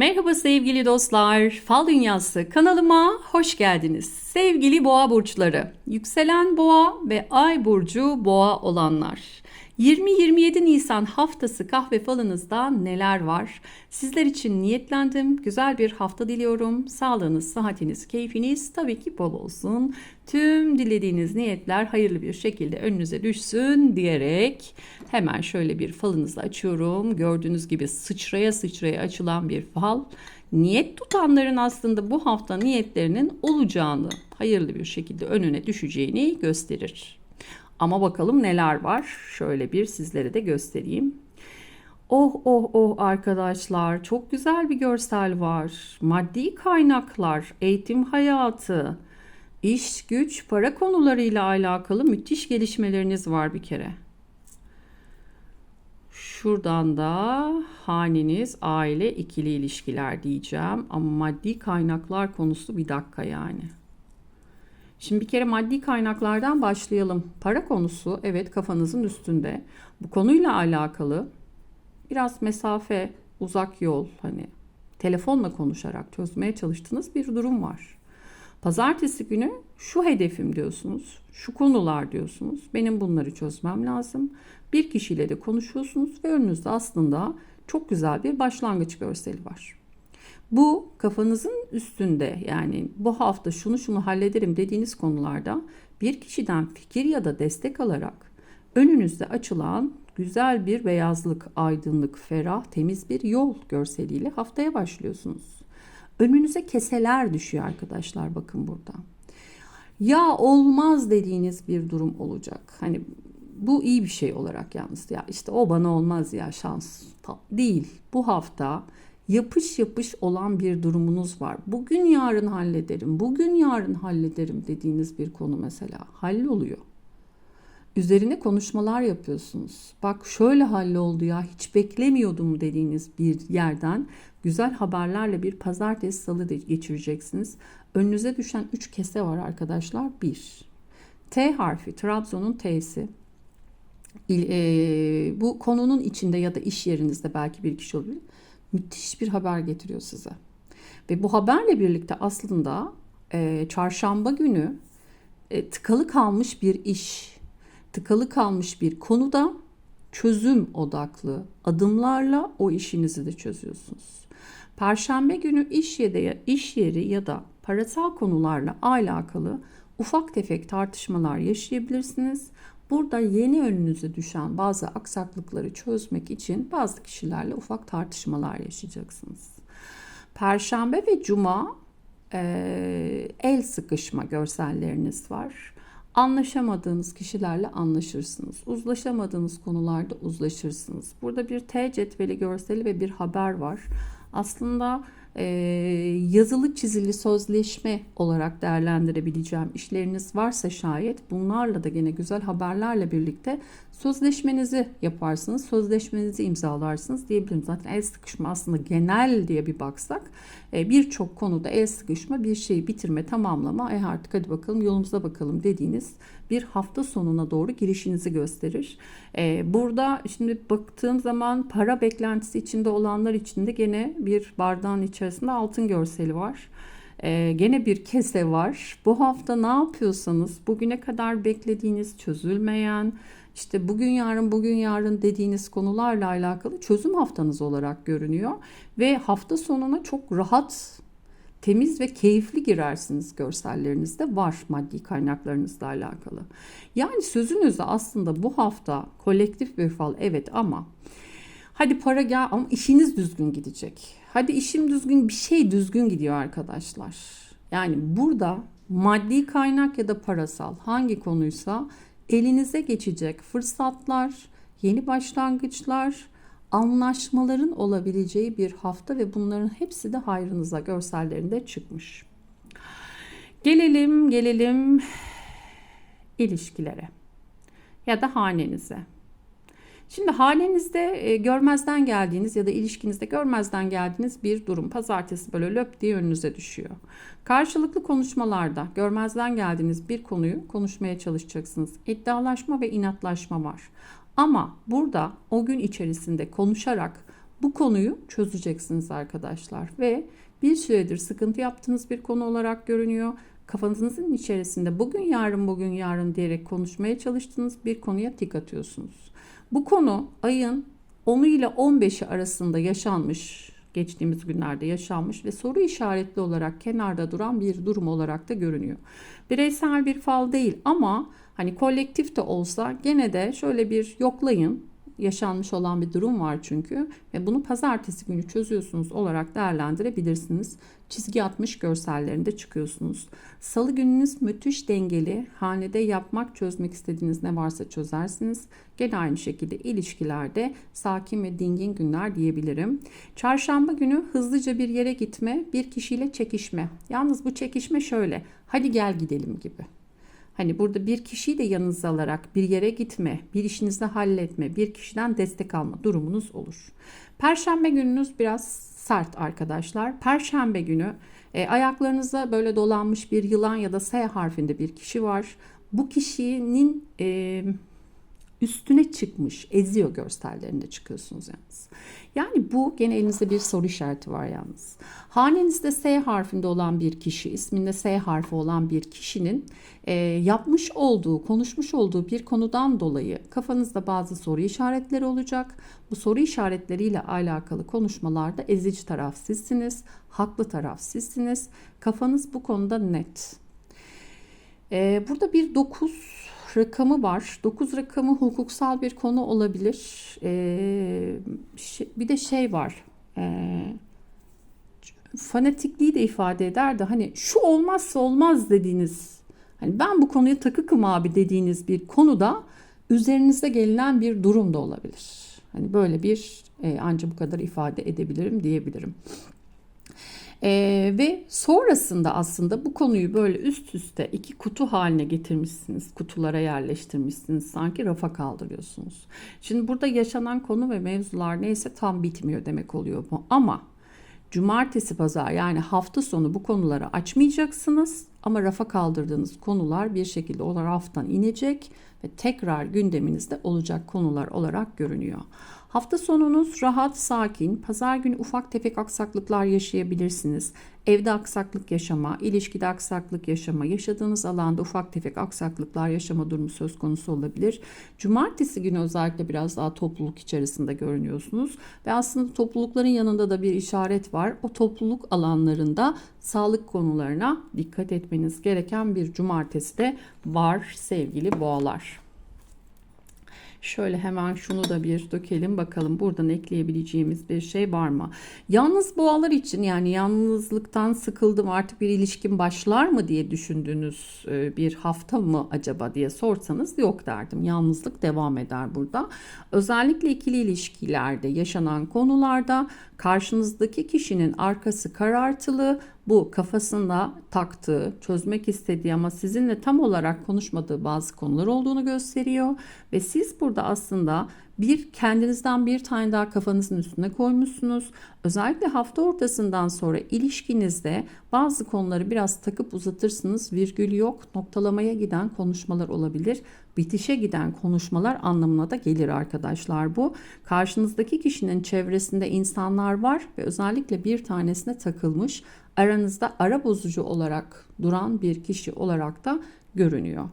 Merhaba sevgili dostlar. Fal Dünyası kanalıma hoş geldiniz. Sevgili boğa burçları, yükselen boğa ve ay burcu boğa olanlar. 20-27 Nisan haftası kahve falınızda neler var? Sizler için niyetlendim. Güzel bir hafta diliyorum. Sağlığınız, sıhhatiniz, keyfiniz tabii ki bol olsun. Tüm dilediğiniz niyetler hayırlı bir şekilde önünüze düşsün diyerek hemen şöyle bir falınızı açıyorum. Gördüğünüz gibi sıçraya sıçraya açılan bir fal. Niyet tutanların aslında bu hafta niyetlerinin olacağını, hayırlı bir şekilde önüne düşeceğini gösterir. Ama bakalım neler var. Şöyle bir sizlere de göstereyim. Oh oh oh arkadaşlar çok güzel bir görsel var. Maddi kaynaklar, eğitim hayatı, iş, güç, para konularıyla alakalı müthiş gelişmeleriniz var bir kere. Şuradan da haneniz, aile, ikili ilişkiler diyeceğim. Ama maddi kaynaklar konusu bir dakika yani. Şimdi bir kere maddi kaynaklardan başlayalım. Para konusu evet kafanızın üstünde. Bu konuyla alakalı biraz mesafe, uzak yol hani telefonla konuşarak çözmeye çalıştığınız bir durum var. Pazartesi günü şu hedefim diyorsunuz, şu konular diyorsunuz. Benim bunları çözmem lazım. Bir kişiyle de konuşuyorsunuz ve önünüzde aslında çok güzel bir başlangıç görseli var. Bu kafanızın üstünde yani bu hafta şunu şunu hallederim dediğiniz konularda bir kişiden fikir ya da destek alarak önünüzde açılan güzel bir beyazlık, aydınlık, ferah, temiz bir yol görseliyle haftaya başlıyorsunuz. Önünüze keseler düşüyor arkadaşlar bakın burada. Ya olmaz dediğiniz bir durum olacak. Hani bu iyi bir şey olarak yalnız ya işte o bana olmaz ya şans değil. Bu hafta yapış yapış olan bir durumunuz var. Bugün yarın hallederim, bugün yarın hallederim dediğiniz bir konu mesela halloluyor. Üzerine konuşmalar yapıyorsunuz. Bak şöyle halloldu ya hiç beklemiyordum dediğiniz bir yerden güzel haberlerle bir pazartesi salı geçireceksiniz. Önünüze düşen 3 kese var arkadaşlar. 1. T harfi Trabzon'un T'si. E, bu konunun içinde ya da iş yerinizde belki bir kişi olabilir müthiş bir haber getiriyor size. Ve bu haberle birlikte aslında e, çarşamba günü e, tıkalı kalmış bir iş, tıkalı kalmış bir konuda çözüm odaklı adımlarla o işinizi de çözüyorsunuz. Perşembe günü iş yeri, iş yeri ya da parasal konularla alakalı ufak tefek tartışmalar yaşayabilirsiniz. Burada yeni önünüze düşen bazı aksaklıkları çözmek için bazı kişilerle ufak tartışmalar yaşayacaksınız. Perşembe ve cuma e, el sıkışma görselleriniz var. Anlaşamadığınız kişilerle anlaşırsınız. Uzlaşamadığınız konularda uzlaşırsınız. Burada bir T cetveli görseli ve bir haber var. Aslında e, yazılı çizili sözleşme olarak değerlendirebileceğim işleriniz varsa şayet bunlarla da gene güzel haberlerle birlikte sözleşmenizi yaparsınız. Sözleşmenizi imzalarsınız diyebilirim. Zaten el sıkışma aslında genel diye bir baksak e, birçok konuda el sıkışma bir şeyi bitirme tamamlama e artık hadi bakalım yolumuza bakalım dediğiniz bir hafta sonuna doğru girişinizi gösterir. E, burada şimdi baktığım zaman para beklentisi içinde olanlar için de gene bir bardağın içerisinde altın görseli var. Ee, gene bir kese var. Bu hafta ne yapıyorsanız bugüne kadar beklediğiniz çözülmeyen işte bugün yarın bugün yarın dediğiniz konularla alakalı çözüm haftanız olarak görünüyor ve hafta sonuna çok rahat temiz ve keyifli girersiniz görsellerinizde var maddi kaynaklarınızla alakalı. Yani sözünüzde aslında bu hafta kolektif bir fal evet ama hadi para gel ama işiniz düzgün gidecek. Hadi işim düzgün bir şey düzgün gidiyor arkadaşlar. Yani burada maddi kaynak ya da parasal hangi konuysa elinize geçecek fırsatlar, yeni başlangıçlar, anlaşmaların olabileceği bir hafta ve bunların hepsi de hayrınıza görsellerinde çıkmış. Gelelim gelelim ilişkilere ya da hanenize. Şimdi halinizde e, görmezden geldiğiniz ya da ilişkinizde görmezden geldiğiniz bir durum pazartesi böyle löp diye önünüze düşüyor. Karşılıklı konuşmalarda görmezden geldiğiniz bir konuyu konuşmaya çalışacaksınız. İddialaşma ve inatlaşma var. Ama burada o gün içerisinde konuşarak Bu konuyu çözeceksiniz arkadaşlar ve bir süredir sıkıntı yaptığınız bir konu olarak görünüyor. Kafanızın içerisinde bugün yarın bugün yarın diyerek konuşmaya çalıştığınız bir konuya tik atıyorsunuz. Bu konu ayın 10'u ile 15'i arasında yaşanmış, geçtiğimiz günlerde yaşanmış ve soru işaretli olarak kenarda duran bir durum olarak da görünüyor. Bireysel bir fal değil ama hani kolektif de olsa gene de şöyle bir yoklayın. Yaşanmış olan bir durum var çünkü ve bunu pazartesi günü çözüyorsunuz olarak değerlendirebilirsiniz. Çizgi atmış görsellerinde çıkıyorsunuz. Salı gününüz müthiş dengeli. Hanede yapmak, çözmek istediğiniz ne varsa çözersiniz. Gene aynı şekilde ilişkilerde sakin ve dingin günler diyebilirim. Çarşamba günü hızlıca bir yere gitme, bir kişiyle çekişme. Yalnız bu çekişme şöyle. Hadi gel gidelim gibi. Hani burada bir kişiyi de yanınıza alarak bir yere gitme, bir işinizi halletme, bir kişiden destek alma durumunuz olur. Perşembe gününüz biraz sert arkadaşlar. Perşembe günü e, ayaklarınıza böyle dolanmış bir yılan ya da S harfinde bir kişi var. Bu kişinin e, üstüne çıkmış, eziyor görsellerinde çıkıyorsunuz yalnız. Yani bu gene elinizde bir soru işareti var yalnız. Hanenizde S harfinde olan bir kişi, isminde S harfi olan bir kişinin e, yapmış olduğu, konuşmuş olduğu bir konudan dolayı kafanızda bazı soru işaretleri olacak. Bu soru işaretleriyle alakalı konuşmalarda ezici taraf sizsiniz, haklı taraf sizsiniz. Kafanız bu konuda net. E, burada bir 9 rakamı var. 9 rakamı hukuksal bir konu olabilir. Ee, bir de şey var. Ee, fanatikliği de ifade eder de hani şu olmazsa olmaz dediğiniz hani ben bu konuya takıkım abi dediğiniz bir konuda üzerinizde gelinen bir durum da olabilir. Hani böyle bir e, ancak bu kadar ifade edebilirim diyebilirim. Ee, ve sonrasında aslında bu konuyu böyle üst üste iki kutu haline getirmişsiniz. Kutulara yerleştirmişsiniz. Sanki rafa kaldırıyorsunuz. Şimdi burada yaşanan konu ve mevzular neyse tam bitmiyor demek oluyor bu. Ama cumartesi pazar yani hafta sonu bu konuları açmayacaksınız. Ama rafa kaldırdığınız konular bir şekilde o raftan inecek ve tekrar gündeminizde olacak konular olarak görünüyor. Hafta sonunuz rahat, sakin. Pazar günü ufak tefek aksaklıklar yaşayabilirsiniz. Evde aksaklık yaşama, ilişkide aksaklık yaşama, yaşadığınız alanda ufak tefek aksaklıklar yaşama durumu söz konusu olabilir. Cumartesi günü özellikle biraz daha topluluk içerisinde görünüyorsunuz. Ve aslında toplulukların yanında da bir işaret var. O topluluk alanlarında sağlık konularına dikkat etmeniz gereken bir cumartesi de var sevgili boğalar. Şöyle hemen şunu da bir dökelim bakalım buradan ekleyebileceğimiz bir şey var mı? Yalnız boğalar için yani yalnızlıktan sıkıldım artık bir ilişkin başlar mı diye düşündüğünüz e, bir hafta mı acaba diye sorsanız yok derdim. Yalnızlık devam eder burada. Özellikle ikili ilişkilerde yaşanan konularda karşınızdaki kişinin arkası karartılı bu kafasında taktığı, çözmek istediği ama sizinle tam olarak konuşmadığı bazı konular olduğunu gösteriyor. Ve siz burada aslında bir kendinizden bir tane daha kafanızın üstüne koymuşsunuz. Özellikle hafta ortasından sonra ilişkinizde bazı konuları biraz takıp uzatırsınız. Virgül yok, noktalamaya giden konuşmalar olabilir. Bitişe giden konuşmalar anlamına da gelir arkadaşlar bu. Karşınızdaki kişinin çevresinde insanlar var ve özellikle bir tanesine takılmış. Aranızda ara bozucu olarak duran bir kişi olarak da görünüyor.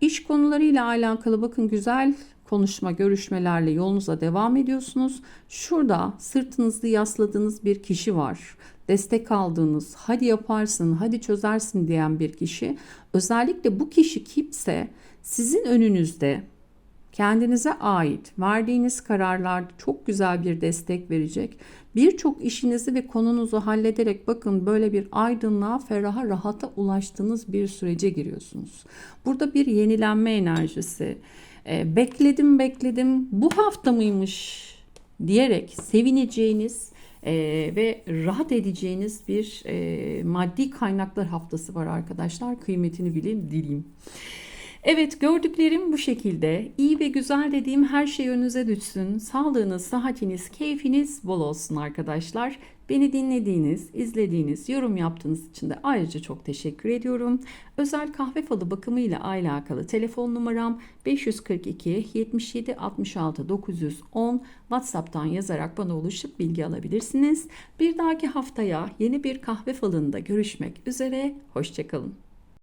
İş konularıyla alakalı bakın güzel konuşma, görüşmelerle yolunuza devam ediyorsunuz. Şurada sırtınızı yasladığınız bir kişi var. Destek aldığınız, hadi yaparsın, hadi çözersin diyen bir kişi. Özellikle bu kişi kimse sizin önünüzde kendinize ait verdiğiniz kararlarda çok güzel bir destek verecek. Birçok işinizi ve konunuzu hallederek bakın böyle bir aydınlığa, feraha, rahata ulaştığınız bir sürece giriyorsunuz. Burada bir yenilenme enerjisi, e, bekledim bekledim bu hafta mıymış diyerek sevineceğiniz e, ve rahat edeceğiniz bir e, maddi kaynaklar haftası var arkadaşlar. Kıymetini bilin dileyim. Evet gördüklerim bu şekilde. İyi ve güzel dediğim her şey önünüze düşsün. Sağlığınız, sıhhatiniz, keyfiniz bol olsun arkadaşlar. Beni dinlediğiniz, izlediğiniz, yorum yaptığınız için de ayrıca çok teşekkür ediyorum. Özel kahve falı bakımı ile alakalı telefon numaram 542 77 66 910 WhatsApp'tan yazarak bana ulaşıp bilgi alabilirsiniz. Bir dahaki haftaya yeni bir kahve falında görüşmek üzere. Hoşçakalın.